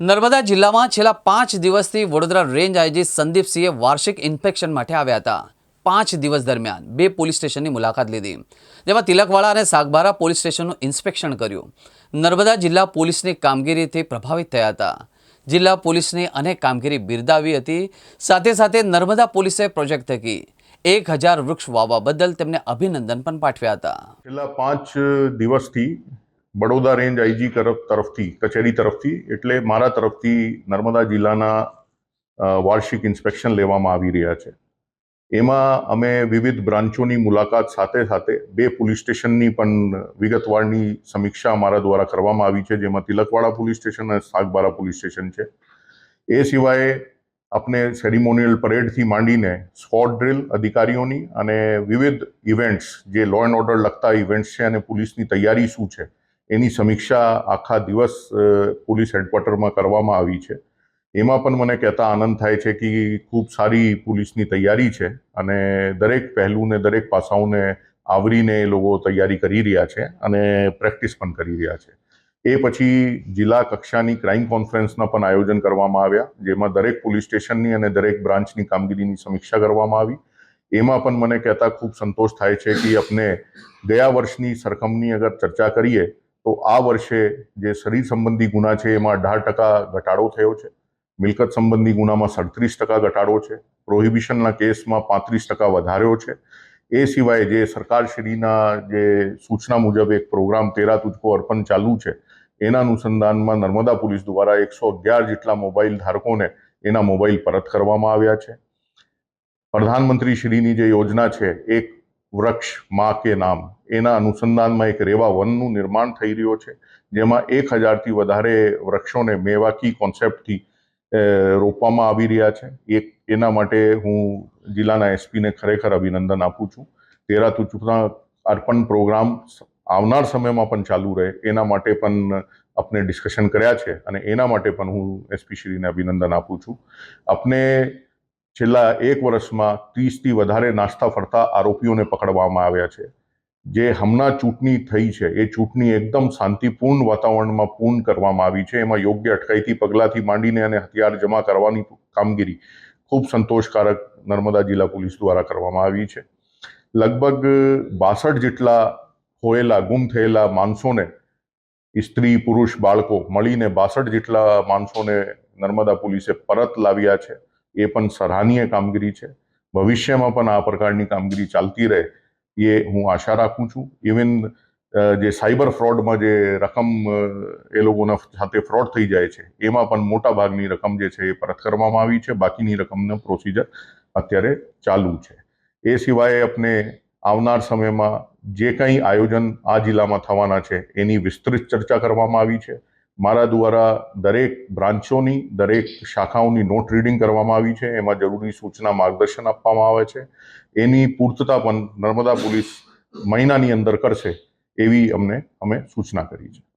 નર્મદા જિલ્લામાં છેલ્લા પાંચ દિવસથી વડોદરા રેન્જ આઈજી સંદીપસિંહે વાર્ષિક ઇન્સ્પેક્શન માટે આવ્યા હતા. પાંચ દિવસ દરમિયાન બે પોલીસ સ્ટેશનની મુલાકાત લીધી. જેમાં તિલકવાડા અને સાગબારા પોલીસ સ્ટેશનનું ઇન્સ્પેક્શન કર્યું. નર્મદા જિલ્લા પોલીસની કામગીરીથી પ્રભાવિત થયા હતા. જિલ્લા પોલીસની અનેક કામગીરી બિરદાવી હતી. સાથે સાથે નર્મદા પોલીસે પ્રોજેક્ટ થકી એક હજાર વૃક્ષ વાવવા બદલ તેમને અભિનંદન પણ પાઠવ્યા હતા. છેલ્લા પાંચ દિવસથી બડોદા રેન્જ આઈજી તરફ તરફથી, કચેરી તરફથી, એટલે મારા તરફથી નર્મદા જિલ્લાના વાર્ષિક ઇન્સ્પેક્શન લેવામાં આવી રહ્યા છે. એમાં અમે વિવિધ બ્રાન્ચોની મુલાકાત સાથે સાથે બે પોલીસ સ્ટેશનની પણ વિગતવારની સમીક્ષા અમારા દ્વારા કરવામાં આવી છે, જેમાં તિલકવાડા પોલીસ સ્ટેશન અને સાગબારા પોલીસ સ્ટેશન છે. એ સિવાય આપણે સેરિમોનિયલ પરેડથી માંડીને સ્કોટ ડ્રિલ અધિકારીઓની અને વિવિધ ઇવેન્ટ્સ, જે લો એન્ડ ઓર્ડર લગતા ઇવેન્ટ્સ છે અને પોલીસની તૈયારી શું છે એની સમીક્ષા આખા દિવસ પોલીસ હેડક્વાર્ટરમાં કરવામાં આવી છે. એમાં પણ મને કહેતા આનંદ થાય છે કે ખૂબ સારી પોલીસની તૈયારી છે અને દરેક પહેલુંને, દરેક પાસાઓને આવરીને એ લોકો તૈયારી કરી રહ્યા છે અને પ્રેક્ટિસ પણ કરી રહ્યા છે. એ પછી જિલ્લા કક્ષાની ક્રાઇમ કોન્ફરન્સના પણ આયોજન કરવામાં આવ્યા, જેમાં દરેક પોલીસ સ્ટેશનની અને દરેક બ્રાન્ચની કામગીરીની સમીક્ષા કરવામાં આવી. એમાં પણ મને કહેતા ખૂબ સંતોષ થાય છે કે આપણે ગયા વર્ષની સરખામણી અગર ચર્ચા કરીએ તો આ વર્ષે જે શરીર સંબંધી ગુના છે, એમાં અઢાર ટકા ઘટાડો થયો છે. મિલકત સંબંધી ગુનામાં સડત્રીસ ટકા ઘટાડો છે. પ્રોહિબિશનના કેસમાં પાંત્રીસ ટકા વધાર્યો છે. એ સિવાય જે સરકારશ્રીના જે સૂચના મુજબ એક પ્રોગ્રામ તેરા તુજકો અર્પણ ચાલુ છે, એના અનુસંધાનમાં નર્મદા પોલીસ દ્વારા એકસો અગિયાર જેટલા મોબાઈલ ધારકોને એના મોબાઈલ પરત કરવામાં આવ્યા છે. પ્રધાનમંત્રી શ્રીની જે યોજના છે, એક વૃક્ષ, મા કે નામ. એના અનુસંધાનમાં એક રેવા વનનું નિર્માણ થઈ રહ્યો છે, જેમાં એક હજારથી વધારે વૃક્ષોને મેવાકી કોન્સેપ્ટથી રોપવામાં આવી રહ્યા છે. એક, એના માટે હું જિલ્લાના એસપીને ખરેખર અભિનંદન આપું છું. તેરા તુચુકના અર્પણ પ્રોગ્રામ આવનાર સમયમાં પણ ચાલુ રહે. એના માટે પણ આપણે ડિસ્કશન કર્યા છે અને એના માટે પણ હું એસપી શ્રીને અભિનંદન આપું છું. આપણે છેલ્લા એક વર્ષમાં ત્રીસથી વધારે નાસ્તા ફરતા આરોપીઓને પકડવામાં આવ્યા છે. જે હમણાં ચૂંટણી થઈ છે, એ ચૂંટણી એકદમ શાંતિપૂર્ણ વાતાવરણમાં પૂર્ણ કરવામાં આવી છે. એમાં યોગ્ય અટકાયતી પગલાંથી માંડીને અને હથિયાર જમા કરવાની કામગીરી ખૂબ સંતોષકારક નર્મદા જિલ્લા પોલીસ દ્વારા કરવામાં આવી છે. લગભગ બાસઠ જેટલા હોયેલા ગુમ થયેલા માણસોને, સ્ત્રી, પુરુષ, બાળકો મળીને બાસઠ જેટલા માણસોને નર્મદા પોલીસે પરત લાવ્યા છે. એ પણ સરાહનીય કામગીરી છે. ભવિષ્યમાં પણ આ પ્રકારની કામગીરી ચાલતી રહે એ હું આશા રાખું છું. ઇવન જે સાયબર ફ્રોડમાં જે રકમ એ લોકોના સાથે ફ્રોડ થઈ જાય છે, એમાં પણ મોટા ભાગની રકમ જે છે એ પરત કરવામાં આવી છે. બાકીની રકમનો પ્રોસિજર અત્યારે ચાલુ છે. એ સિવાય આપણે આવનાર સમયમાં જે કંઈ આયોજન આ જિલ્લામાં થવાના છે એની વિસ્તૃત ચર્ચા કરવામાં આવી છે. મારા દ્વારા દરેક બ્રાન્ચોની, દરેક શાખાઓની નોટ રીડિંગ કરવામાં આવી છે. એમાં જરૂરી સૂચના, માર્ગદર્શન આપવામાં આવે છે. એની પૂર્તતા પણ નર્મદા પોલીસ મહિનાની અંદર કરશે એવી અમને, અમે સૂચના કરી છે.